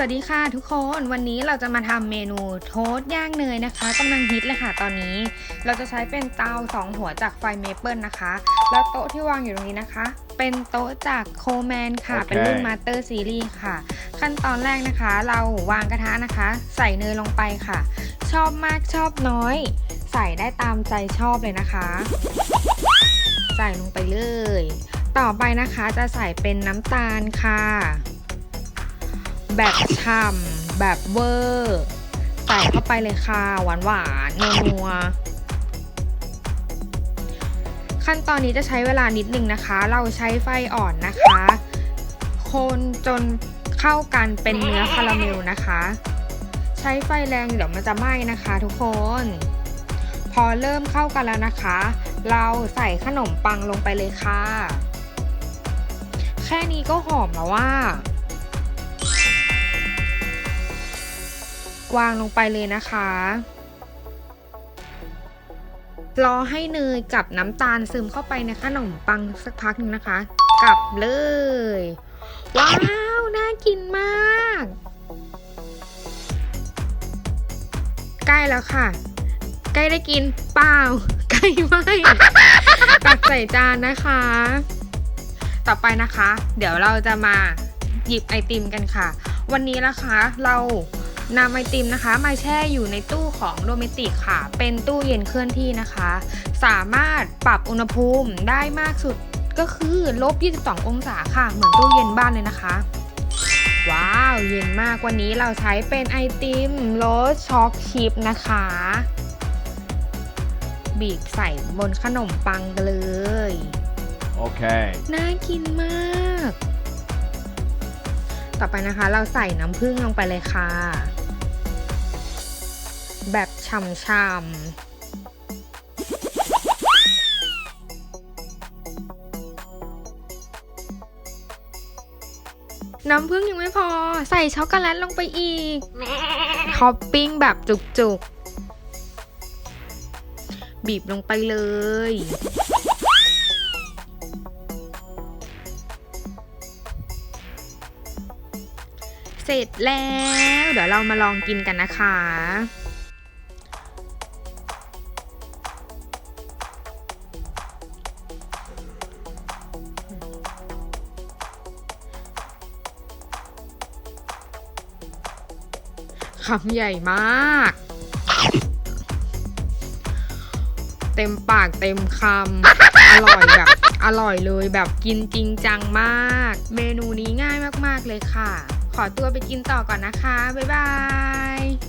สวัสดีค่ะทุกคนวันนี้เราจะมาทำเมนูโทสต์ย่างเนยนะคะกำลังฮิตเลยค่ะตอนนี้ เราจะใช้เป็นเตาสองหัวจากไฟเมเปิลนะคะ แล้วโต๊ะที่วางอยู่ตรงนี้นะคะ เป็นโต๊ะจากโคแมนค่ะโอเคเป็นรุ่นมาสเตอร์ซีรีส์ค่ะ ขั้นตอนแรกนะคะ เราวางกระทะนะคะ ใส่เนยลงไปค่ะ ชอบมากชอบน้อย ใส่ได้ตามใจชอบเลยนะคะ ใส่ลงไปเลย ต่อไปนะคะจะใส่เป็นน้ำตาลค่ะ แบบฉ่ำแบบเวอร์ใส่เข้าไปเลยค่ะ หวานหวานๆนัวขั้นตอนนี้จะใช้เวลานิดนึงนะคะ เราใช้ไฟอ่อนนะคะ คนจนเข้ากันเป็นเนื้อคาราเมลนะคะ ใช้ไฟแรงเดี๋ยวมันจะไหม้นะคะทุกคน พอเริ่มเข้ากันแล้วนะคะ เราใส่ขนมปังลงไปเลยค่ะ แค่นี้ก็หอมแล้วว่า วางลงไปเลยนะคะ รอให้เนยกับน้ำตาลซึมเข้าไปในขนมปังสักพักนึงนะคะ กลับเลย ว้าว น่ากินมาก ใกล้แล้วค่ะ ใกล้ได้กินเปล่า ใกล้ไม่ตักใส่จานนะคะ ต่อไปนะคะ เดี๋ยวเราจะมาหยิบไอติมกันค่ะ วันนี้นะคะเรา นำไอติมนะคะมาแช่อยู่ในตู้ของโดเมติกค่ะ เป็นตู้เย็นเคลื่อนที่นะคะ สามารถปรับอุณหภูมิได้มากสุดก็คือลบ 22 องศาค่ะ เหมือนตู้เย็นบ้านเลยนะคะ ว้าว เย็นมากวันนี้เราใช้เป็นไอติมโรสช็อกชิพนะคะ บีบใส่บนขนมปังกันเลย Okay. น่ากินมาก ต่อไปนะคะเราใส่น้ำผึ้งลงไปเลยค่ะ แบบช่ำๆน้ำผึ้งยังไม่พอใส่ช็อกโกแลตลงไปอีกท็อปปิ้งแบบจุกๆ บีบลงไปเลย เสร็จแล้ว เดี๋ยวเรามาลองกินกันนะคะ คำใหญ่มาก เต็มปากเต็มคำอร่อยแบบ อร่อยเลยแบบกินจริงจังมาก เมนูนี้ง่ายมากๆเลยค่ะ ขอตัวไปกินต่อก่อนนะคะ บ๊ายบาย